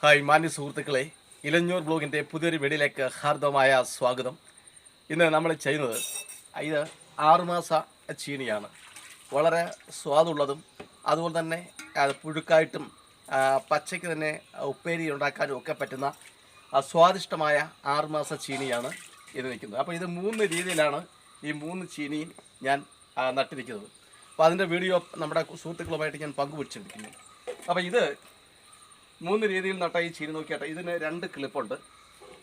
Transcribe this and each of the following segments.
Hi മാന്യ സുഹൃത്തുക്കളെ. ഇലഞ്ഞൂർ ബ്ലോഗിന്റെ പുതിയൊരു വീഡിയോയിലേക്ക് ഹാർദവമായ സ്വാഗതം. ഇന്ന് നമ്മൾ ചെയ്യുന്നത് ഇത് ആറുമാസ ചീനിയാണ്. വളരെ സ്വാദുള്ളതും അതുപോലെ തന്നെ പുഴുക്കായിട്ടും പച്ചയ്ക്ക് തന്നെ ഉപ്പേരി ഉണ്ടാക്കാനും ഒക്കെ പറ്റുന്ന സ്വാദിഷ്ടമായ ആറുമാസ ചീനിയാണ് ഇത് നിൽക്കുന്നത്. അപ്പോൾ ഇത് മൂന്ന് രീതിയിലാണ് ഈ മൂന്ന് ചീനിയും ഞാൻ നട്ടിരിക്കുന്നത്. അപ്പോൾ അതിന്റെ വീഡിയോ നമ്മുടെ സുഹൃത്തുക്കളുമായിട്ട് ഞാൻ പങ്കുവച്ചിരിക്കുന്നു. അപ്പോൾ ഇത് മൂന്ന് രീതിയിൽ നട്ട ഈ ചീനി നോക്കിയാട്ടെ. ഇതിന് രണ്ട് ക്ലിപ്പുണ്ട്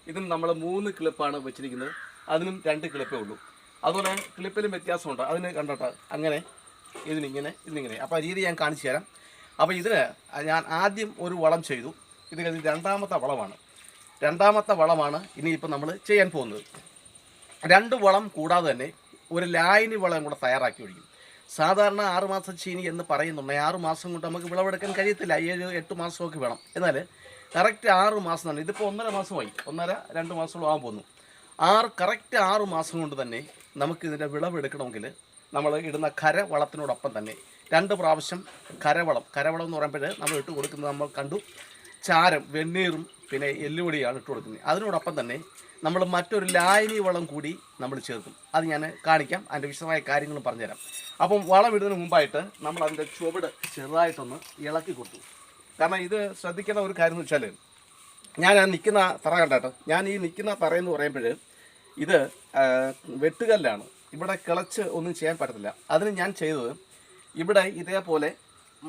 ഇതിന് നമ്മൾ മൂന്ന് ക്ലിപ്പാണ് വെച്ചിരിക്കുന്നത്. അതിനും രണ്ട് ക്ലിപ്പേ ഉള്ളൂ. അതുപോലെ ക്ലിപ്പിലും വ്യത്യാസമുണ്ട്. അതിന് കണ്ടോട്ടെ. അങ്ങനെ ഇതിനിങ്ങനെ ഇതിനിങ്ങനെ. അപ്പോൾ രീതി ഞാൻ കാണിച്ചു തരാം. അപ്പോൾ ഇതിന് ഞാൻ ആദ്യം ഒരു വളം ചെയ്തു. ഇത് കഴിഞ്ഞ് രണ്ടാമത്തെ വളമാണ്. രണ്ടാമത്തെ വളമാണ് ഇനിയിപ്പോൾ നമ്മൾ ചെയ്യാൻ പോകുന്നത്. രണ്ട് വളം കൂടാതെ തന്നെ ഒരു ലായനി വളം കൂടെ തയ്യാറാക്കി ഒഴിക്കും. സാധാരണ ആറ് മാസം ചീനി എന്ന് പറയുന്നുണ്ട്. ആറ് മാസം കൊണ്ട് നമുക്ക് വിളവെടുക്കാൻ കഴിയത്തില്ല. ഏഴ് എട്ട് മാസമൊക്കെ വേണം. എന്നാൽ കറക്റ്റ് ആറ് മാസം തന്നെ. ഇതിപ്പോൾ ഒന്നര മാസമായി. ഒന്നര രണ്ട് മാസമുള്ള ആകാൻ പോകുന്നു. ആറ് കറക്റ്റ് ആറ് മാസം കൊണ്ട് തന്നെ നമുക്ക് ഇതിന്റെ വിളവെടുക്കണമെങ്കിൽ നമ്മൾ ഇടുന്ന കര വളത്തിനോടൊപ്പം തന്നെ രണ്ട് പ്രാവശ്യം കരവളം. കരവളം എന്ന് പറയുമ്പോൾ നമ്മൾ ഇട്ട് കൊടുക്കുന്നത് നമ്മൾ കണ്ടു. ചാരം വെണ്ണീറും പിന്നെ എല്ലുപൊടിയാണ് ഇട്ട് കൊടുക്കുന്നത്. അതിനോടൊപ്പം തന്നെ നമ്മൾ മറ്റൊരു ലായനി വളം കൂടി നമ്മൾ ചേർക്കും. അത് ഞാൻ കാണിക്കാം. അതിന്റെ വിശദമായ കാര്യങ്ങളും പറഞ്ഞുതരാം. അപ്പം വളം ഇടുന്നതിന് മുമ്പായിട്ട് നമ്മൾ അതിന്റെ ചുവട് ചെറുതായിട്ടൊന്ന് ഇളക്കി കൊടുത്തു. കാരണം ഇത് ശ്രദ്ധിക്കേണ്ട ഒരു കാര്യം എന്ന് വെച്ചാൽ ഞാൻ ആ നിൽക്കുന്ന തറ കണ്ടോ ഞാൻ ഈ നിൽക്കുന്ന തറയെന്ന് പറയുമ്പോൾ ഇത് വെട്ടുകല്ലാണ്. ഇവിടെ കിളച്ച് ഒന്നും ചെയ്യാൻ പറ്റത്തില്ല. അതിന് ഞാൻ ചെയ്തത് ഇവിടെ ഇതേപോലെ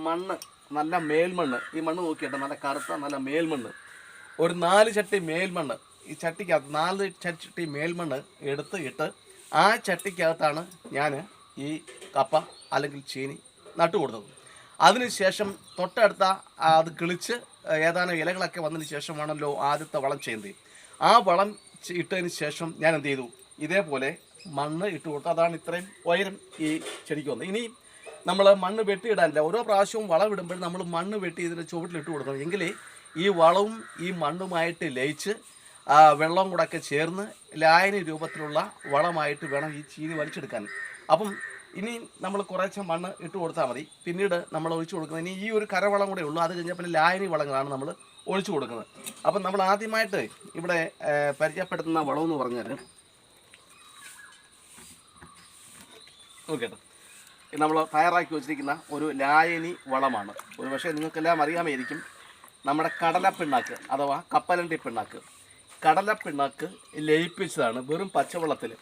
മണ്ണ് നല്ല മേൽമണ്ണ്. ഈ മണ്ണ് നോക്കിയിട്ട് നല്ല കറുത്ത നല്ല മേൽമണ്ണ്. ഒരു നാല് ചട്ടി മേൽമണ്ണ്. ഈ ചട്ടിക്കകത്ത് നാല് ചട്ടി മേൽമണ്ണ് എടുത്ത് ഇട്ട് ആ ചട്ടിക്കകത്താണ് ഞാൻ ഈ കപ്പ അല്ലെങ്കിൽ ചീനി നട്ടു കൊടുത്തത്. അതിനുശേഷം തൊട്ടടുത്ത അത് കിളിച്ച് ഏതാനും ഇലകളൊക്കെ വന്നതിന് ശേഷമാണല്ലോ ആദ്യത്തെ വളം ചെയ്യുന്നത്. ആ വളം ഇട്ടതിന് ശേഷം ഞാൻ എന്ത് ചെയ്തു? ഇതേപോലെ മണ്ണ് ഇട്ട് കൊടുത്തു. അതാണ് ഇത്രയും ഉയരം ഈ ചെടിക്ക് വന്നത്. ഇനി നമ്മൾ മണ്ണ് വെട്ടിയിടാനില്ല. ഓരോ പ്രാവശ്യവും വളം ഇടുമ്പോഴും നമ്മൾ മണ്ണ് വെട്ടി ഇതിന്റെ ചുവട്ടിലിട്ട് കൊടുക്കണം. എങ്കിലേ ഈ വളവും ഈ മണ്ണുമായിട്ട് ലയിച്ച് ആ, വെള്ളം കൂടെ ഒക്കെ ചേർന്ന് ലായനി രൂപത്തിലുള്ള വളമായിട്ട് വേണം ഈ ചീനി വലിച്ചെടുക്കാൻ. അപ്പം ഇനി നമ്മൾ കുറേശ്ശെ മണ്ണ് ഇട്ട് കൊടുത്താൽ മതി. പിന്നീട് നമ്മൾ ഒഴിച്ചു കൊടുക്കുന്നത് ഇനി ഈ ഒരു കരവളം കൂടെ ഉള്ളൂ. അത് കഴിഞ്ഞാൽ പിന്നെ ലായനി വളങ്ങളാണ് നമ്മൾ ഒഴിച്ചു കൊടുക്കുന്നത്. അപ്പം നമ്മൾ ആദ്യമായിട്ട് ഇവിടെ പരിചയപ്പെടുത്തുന്ന വളം എന്ന് പറഞ്ഞാൽ ഓക്കെ നമ്മൾ തയ്യാറാക്കി വെച്ചിരിക്കുന്ന ഒരു ലായനി വളമാണ്. ഒരു പക്ഷേ നിങ്ങൾക്കെല്ലാം അറിയാമായിരിക്കും നമ്മുടെ കടലപ്പിണ്ണാക്ക് അഥവാ കപ്പലണ്ടി പിണ്ണാക്ക്. കടലപ്പിണ്ണാക്ക് ലയിപ്പിച്ചതാണ് വെറും പച്ചവെള്ളത്തിൽ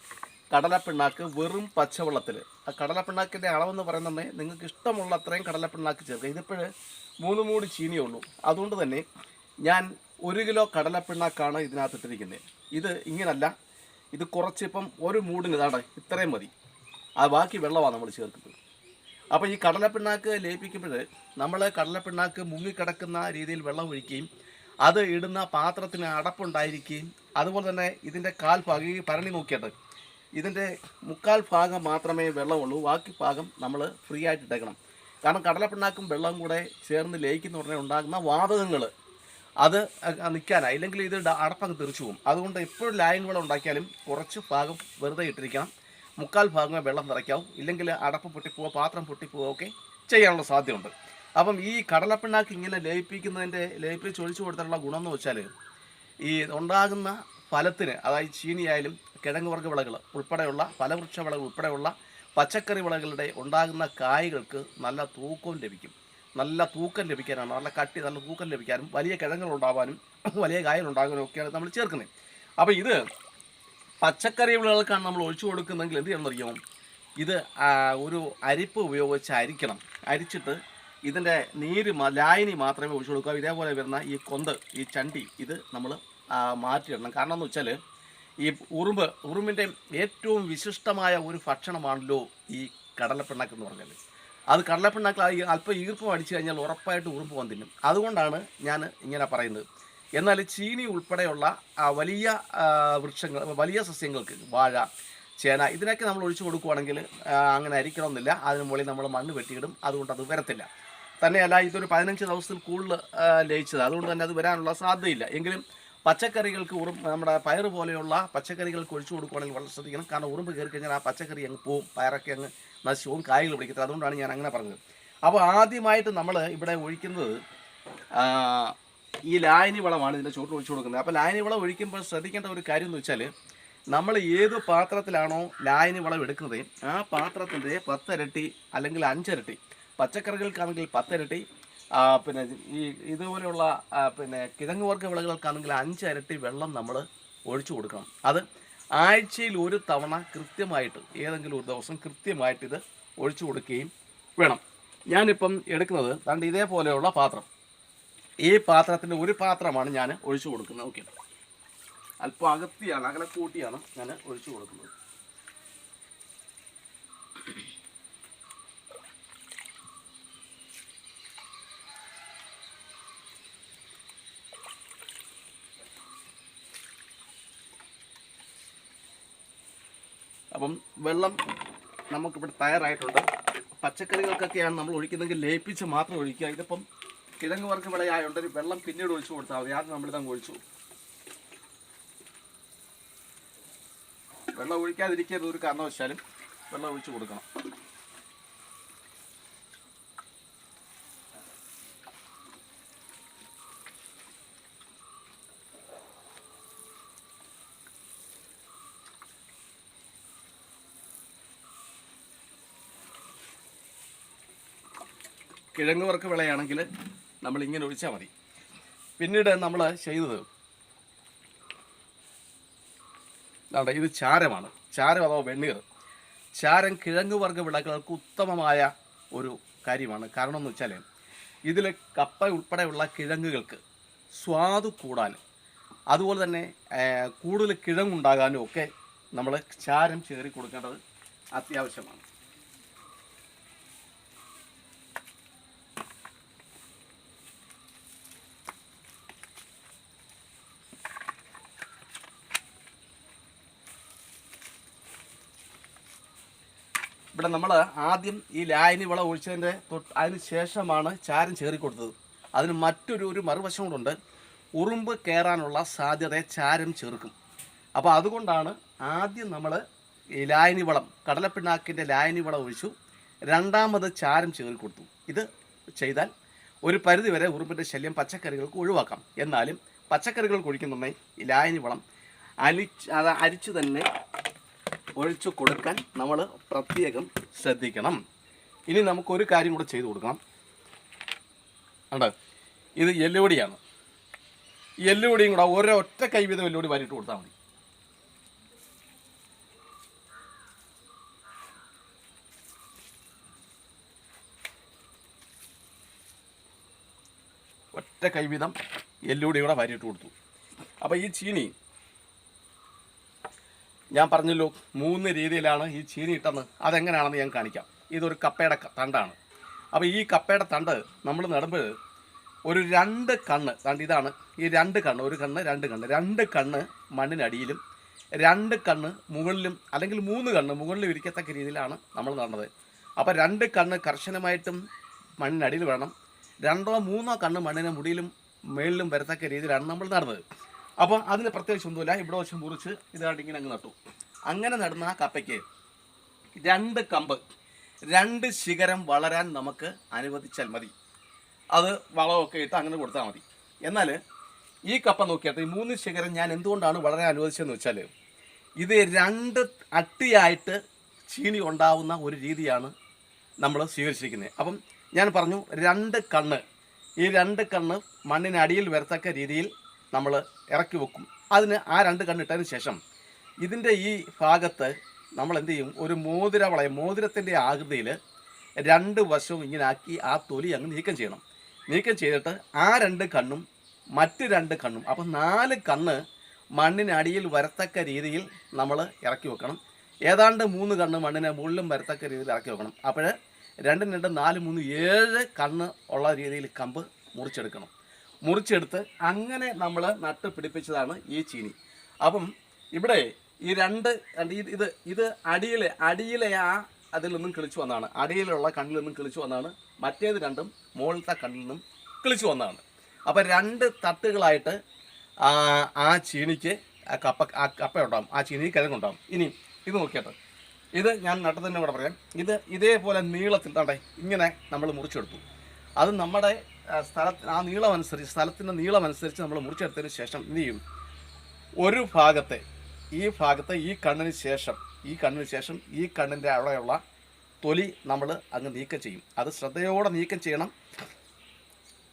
കടലപ്പിണ്ണാക്ക് വെറും പച്ചവെള്ളത്തിൽ ആ കടലപ്പിണ്ണാക്കിന്റെ അളവെന്ന് പറയുന്നത് നിങ്ങൾക്ക് ഇഷ്ടമുള്ള അത്രയും കടലപ്പിണ്ണാക്ക് ചേർക്കുക. ഇതിപ്പോഴ് മൂന്ന് മൂടി ചീനിയേ ഉള്ളൂ. അതുകൊണ്ട് തന്നെ ഞാൻ ഒരു കിലോ കടലപ്പിണ്ണാക്കാണ് ഇതിനകത്ത് ഇട്ടിരിക്കുന്നത് ഇത് ഇങ്ങനല്ല. ഇത് കുറച്ചിപ്പം ഒരു മൂടിന് ഇതാണ് ഇത്രയും മതി. ആ ബാക്കി വെള്ളമാണ് നമ്മൾ ചേർക്കുന്നത്. അപ്പോൾ ഈ കടലപ്പിണ്ണാക്ക് ലയിപ്പിക്കുമ്പോൾ നമ്മൾ കടലപ്പിണ്ണാക്ക് മുങ്ങിക്കിടക്കുന്ന രീതിയിൽ വെള്ളം ഒഴിക്കുകയും അത് ഇടുന്ന പാത്രത്തിന് അടപ്പുണ്ടായിരിക്കുകയും അതുപോലെ തന്നെ ഇതിന്റെ കാൽ ഭാഗം ഈ ഭരണി നോക്കിയിട്ട് ഇതിന്റെ മുക്കാൽ ഭാഗം മാത്രമേ വെള്ളമുള്ളൂ ബാക്കി ഭാഗം നമ്മൾ ഫ്രീ ആയിട്ട് ഇട്ടേക്കണം. കാരണം കടലപ്പിണ്ണാക്കും വെള്ളം കൂടെ ചേർന്ന് ലയിക്കുന്ന ഉടനെ ഉണ്ടാകുന്ന വാതകങ്ങൾ അത് നിൽക്കാനായി. ഇല്ലെങ്കിൽ ഇത് അടപ്പങ്ങ് തെറിച്ചു പോകും. അതുകൊണ്ട് എപ്പോഴും ലൈൻ വെള്ളം ഉണ്ടാക്കിയാലും കുറച്ച് ഭാഗം വെറുതെ ഇട്ടിരിക്കണം. മുക്കാൽ ഭാഗമേ വെള്ളം നിറയ്ക്കാവും. ഇല്ലെങ്കിൽ അടപ്പ് പൊട്ടിപ്പോവുക പാത്രം പൊട്ടിപ്പോവുക ഒക്കെ ചെയ്യാനുള്ള സാധ്യതയുണ്ട്. അപ്പം ഈ കടലപ്പിണ്ണാക്ക് ഇങ്ങനെ ലയിപ്പിക്കുന്നതിന്റെ ലയിപ്പിച്ച് ഒഴിച്ചു കൊടുത്തിട്ടുള്ള ഗുണം എന്ന് വെച്ചാൽ ഈ ഉണ്ടാകുന്ന ഫലത്തിന് അതായത് ചീനിയായാലും കിഴങ്ങ് വർഗ വിളകൾ ഉൾപ്പെടെയുള്ള ഫലവൃക്ഷ വിളകൾ ഉൾപ്പെടെയുള്ള പച്ചക്കറി വിളകളുടെ ഉണ്ടാകുന്ന കായ്കൾക്ക് നല്ല തൂക്കവും ലഭിക്കും. നല്ല തൂക്കം ലഭിക്കാനാണ്. നല്ല കട്ടി നല്ല തൂക്കം ലഭിക്കാനും വലിയ കിഴങ്ങുകൾ ഉണ്ടാവാനും വലിയ കായകൾ ഉണ്ടാകാനും ഒക്കെയാണ് നമ്മൾ ചേർക്കുന്നത്. അപ്പോൾ ഇത് പച്ചക്കറി വിളകൾക്കാണ് നമ്മൾ ഒഴിച്ചു കൊടുക്കുന്നതെങ്കിൽ എന്ത് ചെയ്യണമെന്നറിയാമോ ഇത് ഒരു അരിപ്പ് ഉപയോഗിച്ച് അരിക്കണം. അരിച്ചിട്ട് ഇതിന്റെ നീര് ലായനി മാത്രമേ ഒഴിച്ചു കൊടുക്കുക ഇതേപോലെ വരുന്ന ഈ കൊന്ത് ഈ ചണ്ടി ഇത് നമ്മൾ മാറ്റിയിടണം. കാരണം എന്ന് വെച്ചാൽ ഈ ഉറുമ്പ് ഉറുമ്പിന്റെ ഏറ്റവും വിശിഷ്ടമായ ഒരു ഭക്ഷണമാണല്ലോ ഈ കടലപ്പിണ്ണാക്ക് എന്ന് പറഞ്ഞാൽ അത് കടലപ്പിണ്ണാക്ക് അല്പം ഈർപ്പം അടിച്ചു കഴിഞ്ഞാൽ ഉറപ്പായിട്ട് ഉറുമ്പ് വന്നിരുന്നു അതുകൊണ്ടാണ് ഞാൻ ഇങ്ങനെ പറയുന്നത്. എന്നാൽ ചീനി ഉൾപ്പെടെയുള്ള വലിയ വൃക്ഷങ്ങൾ വലിയ സസ്യങ്ങൾക്ക് വാഴ ചേന ഇതിനൊക്കെ നമ്മൾ ഒഴിച്ചു കൊടുക്കുവാണെങ്കിൽ അങ്ങനെ അരിക്കണമെന്നില്ല. അതിന് മുകളിൽ നമ്മൾ മണ്ണ് വെട്ടിയിടും. അതുകൊണ്ട് അത് വരത്തില്ല. തന്നെയല്ല ഇതൊരു പതിനഞ്ച് ദിവസത്തിൽ കൂടുതൽ ലയിച്ചത്. അതുകൊണ്ട് തന്നെ അത് വരാനുള്ള സാധ്യതയില്ല. എങ്കിലും പച്ചക്കറികൾക്ക് ഉറും നമ്മുടെ പയർ പോലെയുള്ള പച്ചക്കറികൾക്ക് ഒഴിച്ചു കൊടുക്കുവാണെങ്കിൽ വളരെ ശ്രദ്ധിക്കണം. കാരണം ഉറുമ്പ് കയറി കഴിഞ്ഞാൽ ആ പച്ചക്കറി അങ്ങ് പോവും പയറൊക്കെ അങ്ങ് നശിച്ചു കായ്കൾ പിടിക്കത്തില്ല. അതുകൊണ്ടാണ് ഞാൻ അങ്ങനെ പറഞ്ഞത്. അപ്പോൾ ആദ്യമായിട്ട് നമ്മൾ ഇവിടെ ഒഴിക്കുന്നത് ഈ ലായനി വളമാണ് ഇതിന്റെ ചുവട്ടിൽ ഒഴിച്ചു കൊടുക്കുന്നത്. അപ്പോൾ ലായനി വളം ഒഴിക്കുമ്പോൾ ശ്രദ്ധിക്കേണ്ട ഒരു കാര്യം എന്ന് വെച്ചാൽ നമ്മൾ ഏത് പാത്രത്തിലാണോ ലായനി വളം എടുക്കുന്നത് ആ പാത്രത്തിന്റെ പത്തരട്ടി അല്ലെങ്കിൽ അഞ്ചരട്ടി പച്ചക്കറികൾക്കാണെങ്കിൽ പത്തിരട്ടി പിന്നെ ഈ ഇതുപോലെയുള്ള പിന്നെ കിഴങ്ങ് വർഗ വിളകൾക്കാണെങ്കിൽ അഞ്ച് ഇരട്ടി വെള്ളം നമ്മൾ ഒഴിച്ചു കൊടുക്കണം. അത് ആഴ്ചയിൽ ഒരു തവണ കൃത്യമായിട്ട് ഏതെങ്കിലും ഒരു ദിവസം കൃത്യമായിട്ട് ഇത് ഒഴിച്ചു കൊടുക്കുകയും വേണം. ഞാനിപ്പം എടുക്കുന്നത് കണ്ട് ഇതേപോലെയുള്ള പാത്രം. ഈ പാത്രത്തിന്റെ ഒരു പാത്രമാണ് ഞാൻ ഒഴിച്ചു കൊടുക്കുന്നത്. ഓക്കെ. അല്പം അകത്തിയാണ് അകലെ കൂട്ടിയാണ് ഞാൻ ഒഴിച്ചു കൊടുക്കുന്നത്. അപ്പം വെള്ളം നമുക്കിവിടെ തയ്യാറായിട്ടുണ്ട്. പച്ചക്കറികൾക്കൊക്കെയാണ് നമ്മൾ ഒഴിക്കുന്നതെങ്കിൽ ലയിപ്പിച്ച് മാത്രം ഒഴിക്കുക. ഇതിപ്പം കിഴങ്ങ് വർഗ വിളയായതുകൊണ്ട് വെള്ളം പിന്നീട് ഒഴിച്ചു കൊടുത്താൽ മതി. ആദ്യം നമ്മളിതങ്ങ് ഒഴിച്ചു. വെള്ളം ഒഴിക്കാതിരിക്കരുത് ഒരു കാരണവശാലും വെള്ളം ഒഴിച്ചു കൊടുക്കണം. കിഴങ്ങ് വർക്ക് വിളയാണെങ്കിൽ നമ്മൾ ഇങ്ങനെ ഒഴിച്ചാൽ മതി. പിന്നീട് നമ്മൾ ചെയ്തത് അതെ ഇത് ചാരമാണ്. ചാരം അഥവാ വെണ്ണീർ. ചാരം കിഴങ്ങ് വർഗ വിളകൾക്ക് ഉത്തമമായ ഒരു കാര്യമാണ്. കാരണം എന്ന് വെച്ചാൽ ഇതിൽ കപ്പ ഉൾപ്പെടെയുള്ള കിഴങ്ങുകൾക്ക് സ്വാദ് കൂടാൻ അതുപോലെ തന്നെ കൂടുതൽ കിഴങ്ങുണ്ടാകാനും ഒക്കെ നമ്മൾ ചാരം ചേറി കൊടുക്കേണ്ടത് അത്യാവശ്യമാണ്. ഇവിടെ നമ്മൾ ആദ്യം ഈ ലായനി വളം ഒഴിച്ചതിന്റെ തൊട്ട് അതിന് ശേഷമാണ് ചാരം ചേറി കൊടുത്തത്. അതിന് മറ്റൊരു ഒരു മറുവശം കൊണ്ടുണ്ട് ഉറുമ്പ് കയറാനുള്ള സാധ്യത ചാരം ചേർക്കും. അപ്പോൾ അതുകൊണ്ടാണ് ആദ്യം നമ്മൾ ഈ ലായനി വളം കടലപ്പിണ്ണാക്കിന്റെ ലായനി വളം ഒഴിച്ചു. രണ്ടാമത് ചാരം ചേറി കൊടുത്തു. ഇത് ചെയ്താൽ ഒരു പരിധിവരെ ഉറുമ്പിന്റെ ശല്യം പച്ചക്കറികൾക്ക് ഒഴിവാക്കാം. എന്നാലും പച്ചക്കറികൾ ഒഴിക്കുന്നുണ്ടെങ്കിൽ ഈ ലായനി വളം അലിച്ച് അത് അരിച്ചു തന്നെ ഒഴിച്ചു കൊടുക്കാൻ നമ്മൾ പ്രത്യേകം ശ്രദ്ധിക്കണം. ഇനി നമുക്കൊരു കാര്യം കൂടെ ചെയ്തു കൊടുക്കണം. ഉണ്ട് ഇത് എല്ലുപൊടിയാണ് എല്ലുപൊടിയും കൂടെ ഓരോ കൈ വീതം എല്ലുപൊടി വാരിയിട്ട് കൊടുത്താൽ മതി. ഒറ്റ കൈവീതം എല്ലുപൊടി കൂടെ വാരിയിട്ട് കൊടുത്തു. അപ്പോൾ ഈ ചീനി ഞാൻ പറഞ്ഞല്ലോ മൂന്ന് രീതിയിലാണ് ഈ ചീനി ഇട്ടെന്ന് അതെങ്ങനെയാണെന്ന് ഞാൻ കാണിക്കാം. ഇതൊരു കപ്പയുടെ തണ്ടാണ്. അപ്പോൾ ഈ കപ്പയുടെ തണ്ട് നമ്മൾ നടുമ്പോൾ ഒരു രണ്ട് കണ്ണ് കണ്ട് ഇതാണ്. ഈ രണ്ട് കണ്ണ് ഒരു കണ്ണ് രണ്ട് കണ്ണ്. രണ്ട് കണ്ണ് മണ്ണിനടിയിലും രണ്ട് കണ്ണ് മുകളിലും അല്ലെങ്കിൽ മൂന്ന് കണ്ണ് മുകളിലും ഇരിക്കത്തക്ക രീതിയിലാണ് നമ്മൾ നടന്നത്. അപ്പോൾ രണ്ട് കണ്ണ് കർശനമായിട്ടും മണ്ണിനടിയിൽ വേണം. രണ്ടോ മൂന്നോ കണ്ണ് മണ്ണിന് മുടിയിലും മേളിലും വരത്തക്ക രീതിയിലാണ് നമ്മൾ നടന്നത്. അപ്പോൾ അതിന് പ്രത്യേകിച്ച് ഒന്നുമില്ല. ഇവിടെ വശം മുറിച്ച് ഇതായിട്ട് ഇങ്ങനെ അങ്ങ് നട്ടു. അങ്ങനെ നടന്ന ആ കപ്പയ്ക്ക് രണ്ട് കമ്പ് രണ്ട് ശിഖരം വളരാൻ നമുക്ക് അനുവദിച്ചാൽ മതി. അത് വളമൊക്കെ ഇട്ട് അങ്ങനെ കൊടുത്താൽ മതി. എന്നാൽ ഈ കപ്പ നോക്കിയിട്ട് ഈ മൂന്ന് ശിഖരം ഞാൻ എന്തുകൊണ്ടാണ് വളരെ അനുവദിച്ചതെന്ന് വെച്ചാൽ ഇത് രണ്ട് അട്ടിയായിട്ട് ചീനി ഉണ്ടാവുന്ന ഒരു രീതിയാണ് നമ്മൾ സ്വീകരിച്ചിരിക്കുന്നത്. അപ്പം ഞാൻ പറഞ്ഞു രണ്ട് കണ്ണ്. ഈ രണ്ട് കണ്ണ് മണ്ണിനടിയിൽ വരത്തക്ക രീതിയിൽ നമ്മൾ ഇറക്കി വെക്കും. അതിന് ആ രണ്ട് കണ്ണിട്ടതിന് ശേഷം ഇതിന്റെ ഈ ഭാഗത്ത് നമ്മൾ എന്ത് ചെയ്യും? ഒരു മോതിര വളയം മോതിരത്തിന്റെ ആകൃതിയിൽ രണ്ട് വശവും ഇങ്ങനെ ആക്കി ആ തൊലി അങ്ങ് നീക്കം ചെയ്യണം. നീക്കം ചെയ്തിട്ട് ആ രണ്ട് കണ്ണും മറ്റ് രണ്ട് കണ്ണും അപ്പം നാല് കണ്ണ് മണ്ണിനടിയിൽ വരത്തക്ക രീതിയിൽ നമ്മൾ ഇറക്കി വെക്കണം. ഏതാണ്ട് മൂന്ന് കണ്ണ് മണ്ണിനെ മുകളിലും വരത്തക്ക രീതിയിൽ ഇറക്കി വെക്കണം. അപ്പോൾ രണ്ടും രണ്ട് നാല് മൂന്ന് ഏഴ് കണ്ണ് ഉള്ള രീതിയിൽ കമ്പ് മുറിച്ചെടുക്കണം. മുറിച്ചെടുത്ത് അങ്ങനെ നമ്മൾ നട്ട് പിടിപ്പിച്ചതാണ് ഈ ചീനി. അപ്പം ഇവിടെ ഈ രണ്ട് ഇത് ഇത് അടിയിലെ അടിയിലെ ആ അതിൽ നിന്നും കിളിച്ചു വന്നതാണ്. അടിയിലുള്ള കണ്ണിൽ നിന്നും കിളിച്ചു വന്നതാണ്. മറ്റേത് രണ്ടും മുകളിലത്തെ കണ്ണിൽ നിന്നും കിളിച്ചു വന്നതാണ്. അപ്പം രണ്ട് തട്ടുകളായിട്ട് ആ ചീനിക്ക് കപ്പ ആ കപ്പ ഉണ്ടാവും. ആ ചീനി കിഴങ്ങുണ്ടാവും. ഇനി ഇത് നോക്കിയിട്ട്. ഇത് ഞാൻ നട്ടതിന്റെ കൂടെ പറയാം. ഇത് ഇതേപോലെ നീളത്തിൽ തണ്ടേ ഇങ്ങനെ നമ്മൾ മുറിച്ചെടുത്തു. അത് നമ്മുടെ സ്ഥലത്തിന് ആ നീളം അനുസരിച്ച് സ്ഥലത്തിന്റെ നീളം അനുസരിച്ച് നമ്മൾ മുറിച്ചെടുത്തതിന് ശേഷം എന്ത് ചെയ്യും? ഒരു ഭാഗത്തെ ഈ ഭാഗത്തെ ഈ കണ്ണിന് ശേഷം ഈ കണ്ണിന് ശേഷം ഈ കണ്ണിന്റെ അവിടെയുള്ള തൊലി നമ്മൾ അങ്ങ് നീക്കം ചെയ്യും. അത് ശ്രദ്ധയോടെ നീക്കം ചെയ്യണം.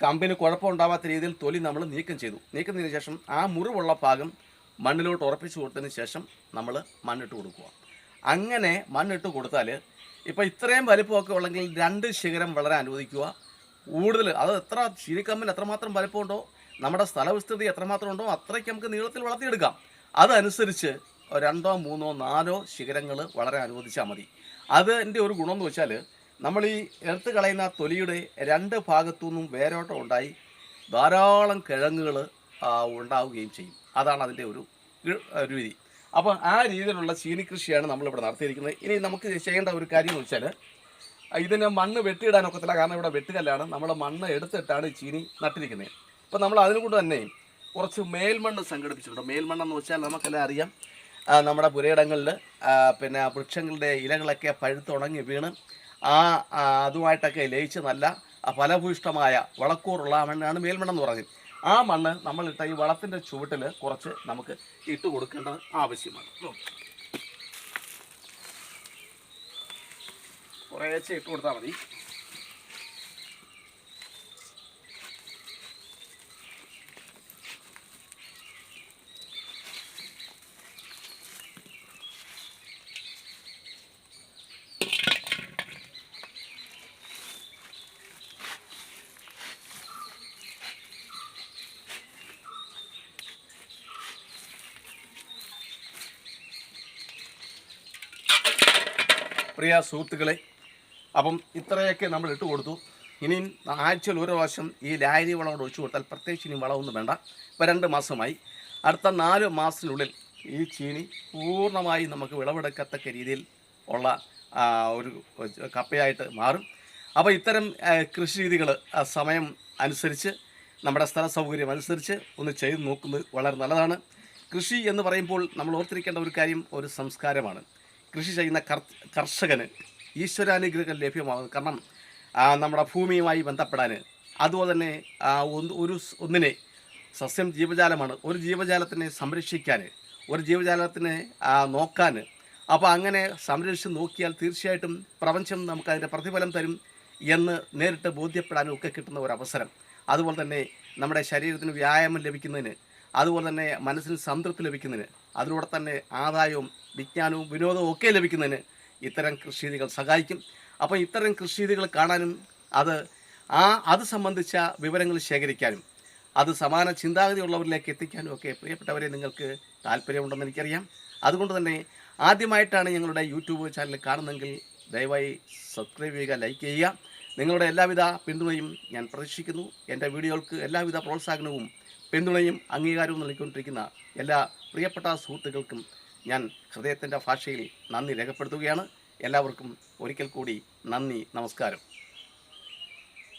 കമ്പിന് കുഴപ്പമുണ്ടാവാത്ത രീതിയിൽ തൊലി നമ്മൾ നീക്കം ചെയ്തു. നീക്കുന്നതിന് ശേഷം ആ മുറിവുള്ള ഭാഗം മണ്ണിലോട്ട് ഉറപ്പിച്ചു കൊടുത്തതിന് ശേഷം നമ്മൾ മണ്ണിട്ട് കൊടുക്കുക. അങ്ങനെ മണ്ണിട്ട് കൊടുത്താൽ ഇപ്പോൾ ഇത്രയും വലിപ്പമൊക്കെ ഉള്ളെങ്കിൽ രണ്ട് ശിഖരം വളരെ അനുവദിക്കുക. കൂടുതൽ. അത് എത്ര ചിരിക്കമ്മിൽ എത്രമാത്രം വലിപ്പമുണ്ടോ നമ്മുടെ സ്ഥലവിസ്തൃതി എത്രമാത്രം ഉണ്ടോ അത്രയ്ക്ക് നമുക്ക് നീളത്തിൽ വളർത്തിയെടുക്കാം. അതനുസരിച്ച് രണ്ടോ മൂന്നോ നാലോ ശിഖരങ്ങൾ വളരെ അനുവദിച്ചാൽ മതി. അതിന്റെ ഒരു ഗുണമെന്ന് വെച്ചാൽ നമ്മൾ ഈ എടുത്ത് കളയുന്ന തൊലിയുടെ രണ്ട് ഭാഗത്തു നിന്നും വേരോട്ടം ഉണ്ടായി ധാരാളം കിഴങ്ങുകൾ ഉണ്ടാവുകയും ചെയ്യും. അതാണ് അതിന്റെ ഒരു രീതി. അപ്പോൾ ആ രീതിയിലുള്ള ചീനി കൃഷിയാണ് നമ്മളിവിടെ നടത്തിയിരിക്കുന്നത്. ഇനി നമുക്ക് ചെയ്യേണ്ട ഒരു കാര്യം എന്ന് വെച്ചാൽ ഇതിന് മണ്ണ് വെട്ടിയിടാൻ ഒക്കത്തില്ല. കാരണം ഇവിടെ വെട്ടുകല്ലാണ്. നമ്മൾ മണ്ണ് എടുത്തിട്ടാണ് ചീനി നട്ടിരിക്കുന്നത് അപ്പം നമ്മൾ അതിനു കൊണ്ട് തന്നെ കുറച്ച് മേൽമണ്ണ് സംഘടിപ്പിച്ചിട്ടുണ്ട്. മേൽമണ്ണെന്ന് വെച്ചാൽ നമുക്കെല്ലാം അറിയാം. നമ്മുടെ പുരയിടങ്ങളിൽ പിന്നെ വൃക്ഷങ്ങളുടെ ഇലകളൊക്കെ പഴുത്തുണങ്ങി വീണ് ആ അതുമായിട്ടൊക്കെ ലയിച്ച് നല്ല ഫലഭൂയിഷ്ടമായ വളക്കൂറുള്ള മണ്ണാണ് മേൽമണ്ണെന്ന് പറഞ്ഞത്. ആ മണ്ണ് നമ്മളിട്ട ഈ വളത്തിന്റെ ചുവട്ടിൽ കുറച്ച് നമുക്ക് ഇട്ട് കൊടുക്കേണ്ടത് ആവശ്യമാണ്. കുറേശ്ശെ ഇട്ട് കൊടുത്താൽ മതി. പ്രിയ സുഹൃത്തുക്കളെ അപ്പം ഇത്രയൊക്കെ നമ്മൾ ഇട്ട് കൊടുത്തു. ഇനി ആഴ്ചയിൽ ഒരു പ്രാവശ്യം ഈ ലാരി വളം കൂടെ ഒഴിച്ചു കൊടുത്താൽ പ്രത്യേകിച്ച് ഇനി വളമൊന്നും വേണ്ട. ഇപ്പോൾ രണ്ട് മാസമായി. അടുത്ത നാല് മാസത്തിനുള്ളിൽ ഈ ചീനി പൂർണമായി നമുക്ക് വിളവെടുക്കത്തക്ക രീതിയിൽ ഉള്ള ഒരു കപ്പയായിട്ട് മാറും. അപ്പോൾ ഇത്തരം കൃഷി രീതികൾ സമയം അനുസരിച്ച് നമ്മുടെ സ്ഥല സൗകര്യം അനുസരിച്ച് ഒന്ന് ചെയ്ത് നോക്കുന്നത് വളരെ നല്ലതാണ്. കൃഷി എന്ന് പറയുമ്പോൾ നമ്മൾ ഓർത്തിരിക്കേണ്ട ഒരു കാര്യം ഒരു സംസ്കാരമാണ്. കൃഷി ചെയ്യുന്ന കർ കർഷകന് ഈശ്വരാനുഗ്രഹം ലഭ്യമാകുന്നത് കാരണം നമ്മുടെ ഭൂമിയുമായി ബന്ധപ്പെടാൻ. അതുപോലെ തന്നെ ഒരു ഒന്നിനെ സസ്യം ജീവജാലമാണ്. ഒരു ജീവജാലത്തിനെ സംരക്ഷിക്കാൻ ഒരു ജീവജാലത്തിനെ നോക്കാൻ. അപ്പോൾ അങ്ങനെ സംരക്ഷിച്ച് നോക്കിയാൽ തീർച്ചയായിട്ടും പ്രപഞ്ചം നമുക്കതിന്റെ പ്രതിഫലം തരും എന്ന് നേരിട്ട് ബോധ്യപ്പെടാനും ഒക്കെ കിട്ടുന്ന ഒരു അവസരം. അതുപോലെ തന്നെ നമ്മുടെ ശരീരത്തിന് വ്യായാമം ലഭിക്കുന്നതിന് അതുപോലെ തന്നെ മനസ്സിന് സംതൃപ്തി ലഭിക്കുന്നതിന് അതിലൂടെ തന്നെ ആദായവും വിജ്ഞാനവും വിനോദവും ഒക്കെ ലഭിക്കുന്നതിന് ഇത്തരം കൃഷിരീതികൾ സഹായിക്കും. അപ്പോൾ ഇത്തരം കൃഷിരീതികൾ കാണാനും അത് ആ അത് സംബന്ധിച്ച വിവരങ്ങൾ ശേഖരിക്കാനും അത് സമാന ചിന്താഗതിയുള്ളവരിലേക്ക് എത്തിക്കാനും ഒക്കെ പ്രിയപ്പെട്ടവരെ നിങ്ങൾക്ക് താല്പര്യമുണ്ടെന്ന് എനിക്കറിയാം. അതുകൊണ്ട് തന്നെ ആദ്യമായിട്ടാണ് ഞങ്ങളുടെ യൂട്യൂബ് ചാനൽ കാണുന്നതെങ്കിൽ ദയവായി സബ്സ്ക്രൈബ് ചെയ്യുക ലൈക്ക് ചെയ്യുക. നിങ്ങളുടെ എല്ലാവിധ പിന്തുണയും ഞാൻ പ്രതീക്ഷിക്കുന്നു. എന്റെ വീഡിയോകൾക്ക് എല്ലാവിധ പ്രോത്സാഹനവും പിന്തുണയും അംഗീകാരവും നൽകിക്കൊണ്ടിരിക്കുന്ന എല്ലാ പ്രിയപ്പെട്ട സുഹൃത്തുക്കൾക്കും ഞാൻ ഹൃദയത്തിന്റെ ഭാഷയിൽ നന്ദി രേഖപ്പെടുത്തുകയാണ്. എല്ലാവർക്കും ഒരിക്കൽ കൂടി നന്ദി നമസ്കാരം.